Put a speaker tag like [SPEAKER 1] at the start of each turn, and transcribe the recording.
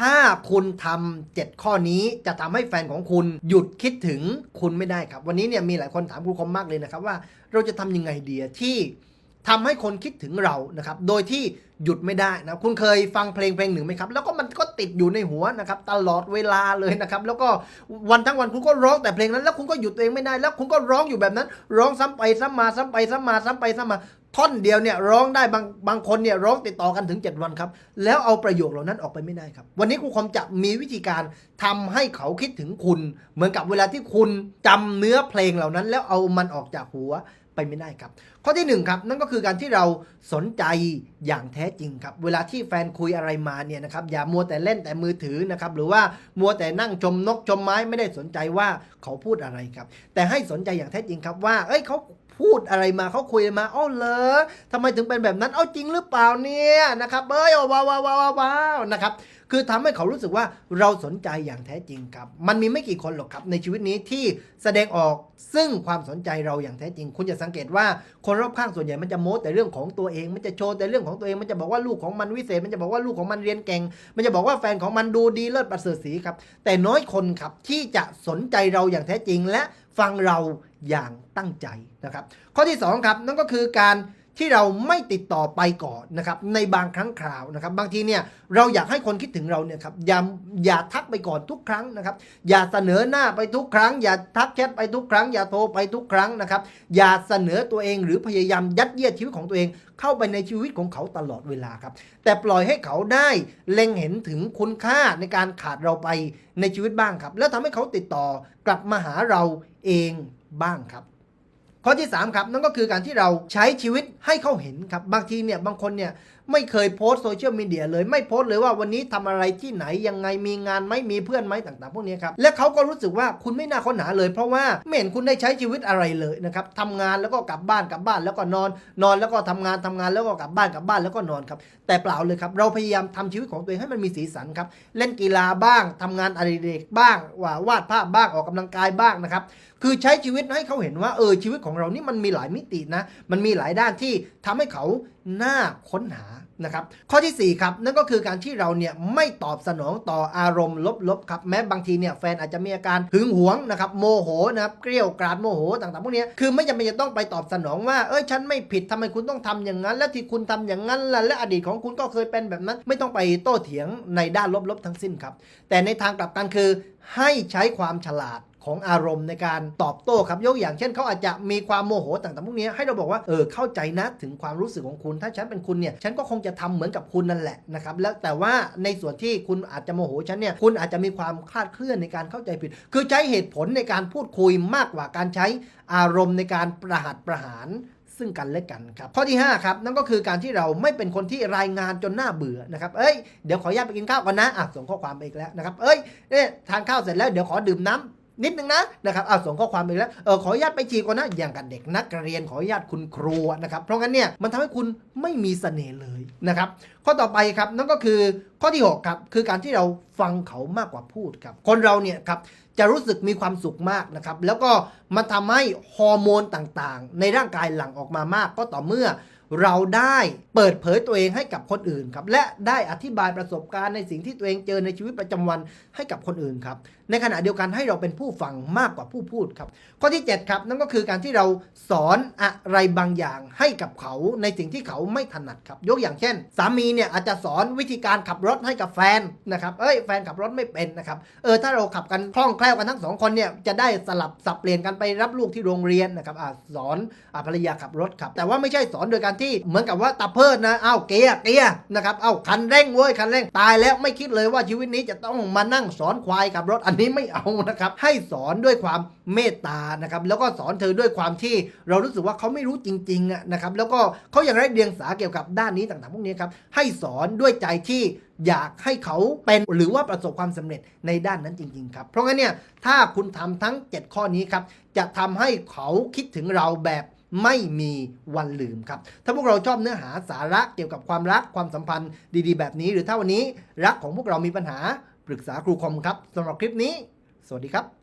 [SPEAKER 1] ถ้าคุณทำเจ็ดข้อนี้จะทำให้แฟนของคุณหยุดคิดถึงคุณไม่ได้ครับ วันนี้เนี่ยมีหลายคนถามครูคมมากเลยนะครับว่าเราจะทำยังไงดีที่ทำให้คนคิดถึงเรานะครับ โดยที่หยุดไม่ได้นะ คุณเคยฟังเพลงเพลงหนึ่งไหมครับ แล้วก็มันก็ติดอยู่ในหัวนะครับ ตลอดเวลาเลยนะครับ แล้วก็วันทั้งวันคุณก็ร้องแต่เพลงนั้น แล้วคุณก็หยุดตัวเองไม่ได้ แล้วคุณก็ร้องอยู่แบบนั้น ร้องซ้ำไปซ้ำมา ซ้ำไปซ้ำมา ซ้ำไปซ้ำมาท่อนเดียวเนี่ยร้องได้บางบางคนเนี่ยร้องติดต่อกันถึง 7 วันครับ แล้วเอาประโยคเหล่านั้นออกไปไม่ได้ครับ วันนี้ครูคอมจะมีวิธีการทำให้เขาคิดถึงคุณ เหมือนกับเวลาที่คุณจำเนื้อเพลงเหล่านั้น แล้วเอามันออกจากหัวไปไม่ได้ครับ ข้อที่หนึ่งครับนั่นก็คือการที่เราสนใจอย่างแท้จริงครับ เวลาที่แฟนคุยอะไรมาเนี่ยนะครับอย่ามัวแต่เล่นแต่มือถือนะครับหรือว่ามัวแต่นั่งชมนกชมไม้ไม่ได้สนใจว่าเขาพูดอะไรครับ แต่ให้สนใจอย่างแท้จริงครับว่าเอ้ยเขา พูดอะไรมาเขาคุยมาอ้าวเหรอทำไมถึงเป็นแบบนั้นเอ้าจริงหรือเปล่าเนี่ยนะครับเอ้ยว้าวว้าวว้าวว้าวนะครับคือทำให้เขารู้สึกว่าเราสนใจอย่างแท้จริงครับ มันมีไม่กี่คนหรอกครับในชีวิตนี้ที่แสดงออกซึ่งความสนใจเราอย่างแท้จริง คุณจะสังเกตว่าคนรอบข้างส่วนใหญ่มันจะโม้แต่เรื่องของตัวเอง มันจะโชว์แต่เรื่องของตัวเอง มันจะบอกว่าลูกของมันวิเศษ มันจะบอกว่าลูกของมันเรียนเก่ง มันจะบอกว่าแฟนของมันดูดีเลิศประเสริฐศรีครับ แต่น้อยคนครับที่จะสนใจเราอย่างแท้จริงและฟังเรา อย่างตั้งใจนะครับ ข้อที่สองครับนั่นก็คือการที่เราไม่ติดต่อไปก่อนนะครับในบางครั้งคราวนะครับ บางทีเนี่ยเราอยากให้คนคิดถึงเราเนี่ยครับอย่าอย่าทักไปก่อนทุกครั้งนะครับ อย่าเสนอหน้าไปทุกครั้ง อย่าทักแชทไปทุกครั้ง อย่าโทรไปทุกครั้งนะครับ อย่าเสนอตัวเองหรือพยายามยัดเยียดชีวิตของตัวเอง เข้าไปในชีวิตของเขาตลอดเวลาครับ แต่ปล่อยให้เขาได้เล็งเห็นถึงคุณค่าในการขาดเราไปในชีวิตบ้างครับ แล้วทำให้เขาติดต่อกลับมาหาเราเอง บ้างครับ ข้อที่3ครับนั่นก็คือการที่เราใช้ชีวิตให้เขาเห็นครับบางทีเนี่ยบางคนเนี่ย ไม่เคยโพสต์โซเชียลมีเดียเลยไม่โพสต์เลยว่าวันนี้ทำอะไรที่ไหนยังไงมีงานไหมมีเพื่อนไหมต่างๆ พวกนี้ครับและเขาก็รู้สึกว่าคุณไม่น่าค้นหาเลย เพราะว่าไม่เห็นคุณได้ใช้ชีวิตอะไรเลยนะครับทำงานแล้วก็กลับบ้านกลับบ้านแล้วก็นอน นอนแล้วก็ทำงานทำงานแล้วก็กลับบ้านกลับบ้านแล้วก็นอนครับแต่เปล่าเลยครับเราพยายามทำชีวิตของตัวเองให้มันมีสีสันครับเล่นกีฬาบ้างทำงานอดิเรกบ้างว่าวาดภาพบ้างออกกำลังกายบ้างนะครับคือใช้ชีวิตให้เขาเห็นว่าเออชีวิตของเรานี่มันมีหลายมิตินะมันมีหลายด้านที่ทำให้เขาน่าค้นหานะครับ ข้อทีสี่ 4 ครับ นั่นก็คือการที่เราเนี่ยไม่ตอบสนองต่ออารมณ์ลบๆครับแม้บางทีเนี่ยแฟนอาจจะมีอาการหึงหวงนะครับโมโหนะครับเกลี้ยวกราดโมโหต่างๆพวกนี้คือไม่จำเป็นจะต้องไปตอบสนองว่าเอ้ยฉันไม่ผิดทำไมคุณต้องทำอย่างนั้น และที่คุณทำอย่างนั้นล่ะและอดีตของคุณก็เคยเป็นแบบนั้น ไม่ต้องไปโต้เถียงในด้านลบๆทั้งสิ้นครับแต่ในทางกลับกันคือ ให้ใช้ความฉลาดของอารมณ์ในการตอบโต้ครับยกอย่างเช่นเขาอาจจะมีความโมโหต่างๆพวกนี้ให้เราบอกว่าเออเข้าใจนะถึงความรู้สึกของคุณ ถ้าฉันเป็นคุณเนี่ยฉันก็คงจะทำเหมือนกับคุณนั่นแหละนะครับแล้วแต่ว่าในส่วนที่คุณอาจจะโมโหฉันเนี่ยคุณอาจจะมีความคลาดเคลื่อนในการเข้าใจผิด คือใช้เหตุผลในการพูดคุยมากกว่าการใช้อารมณ์ในการประหัตประหาร ซึ่งกันและกันครับข้อที่5ครับนั่นก็คือการที่เราไม่เป็นคนที่รายงานจนหน้าเบื่อนะครับเอ้ยเดี๋ยวขออนุญาตไปกินข้าวก่อนนะอะส่งข้อความไปอีกแล้วนะครับเอ้ยเนี่ยทานข้าวเสร็จแล้วเดี๋ยวขอดื่มน้ำ นิดนึงนะนะครับอะส่งข้อความไปอีกแล้วเออขออนุญาตไปฉีก่อนนะอย่างกับเด็กนักเรียนขออนุญาตคุณครูนะครับเพราะงั้นเนี่ยมันทำให้คุณไม่มีเสน่ห์เลยนะครับข้อต่อไปครับนั่นก็คือข้อที่6ครับคือการที่เราฟังเขามากกว่าพูดครับคนเราเนี่ยครับจะรู้สึกมีความสุขมากนะครับแล้วก็มันทำให้ฮอร์โมนต่างๆ ในร่างกายหลั่งออกมามากก็ต่อเมื่อเราได้เปิดเผยตัวเองให้กับคนอื่นครับและได้อธิบายประสบการณ์ในสิ่งที่ตัวเองเจอในชีวิตประจำวันให้กับคนอื่นครับ ในขณะเดียวกันให้เราเป็นผู้ฟังมากกว่าผู้พูดครับ ข้อที่ 7 ครับ นั่นก็คือการที่เราสอนอะไรบางอย่างให้กับเขาในสิ่งที่เขาไม่ถนัดครับ ยกอย่างเช่น สามีเนี่ยอาจจะสอนวิธีการขับรถให้กับแฟนนะครับเอ้ยแฟนขับรถไม่เป็นนะครับเออถ้าเราขับกันคล่องแคล่วกันทั้งสองคนเนี่ยจะได้สลับสับเปลี่ยนกันไปรับลูกที่โรงเรียนนะครับอาสอนอภรรยาขับรถครับ แต่ว่าไม่ใช่สอนโดยการที่เหมือนกับว่าตาเพิดนะเอ้าเกียร์เกียร์นะครับเอ้าคันเร่งเว้ยคันเร่งตายแล้วไม่คิดเลยว่าชีวิตนี้จะต้องมานั่งสอนควายขับรถอันนี้ไม่เอานะครับ ให้สอนด้วยความเมตตานะครับ แล้วก็สอนเธอด้วยความที่เรารู้สึกว่าเขาไม่รู้จริงๆนะครับ แล้วก็เขายังไร้เดียงสาเกี่ยวกับด้านนี้ต่างๆ พวกนี้ครับ ให้สอนด้วยใจที่อยากให้เขาเป็นหรือว่าประสบความสำเร็จในด้านนั้นจริง ๆ ครับ เพราะงั้นเนี่ยถ้าคุณทำทั้ง 7 ข้อนี้ครับ จะทำให้เขาคิดถึงเราแบบไม่มีวันลืมครับ ถ้าพวกเราชอบเนื้อหาสาระเกี่ยวกับความรักความสัมพันธ์ดีๆ แบบนี้ หรือถ้าวันนี้รักของพวกเรามีปัญหา ปรึกษาครูคอมครับสำหรับคลิปนี้ สวัสดีครับ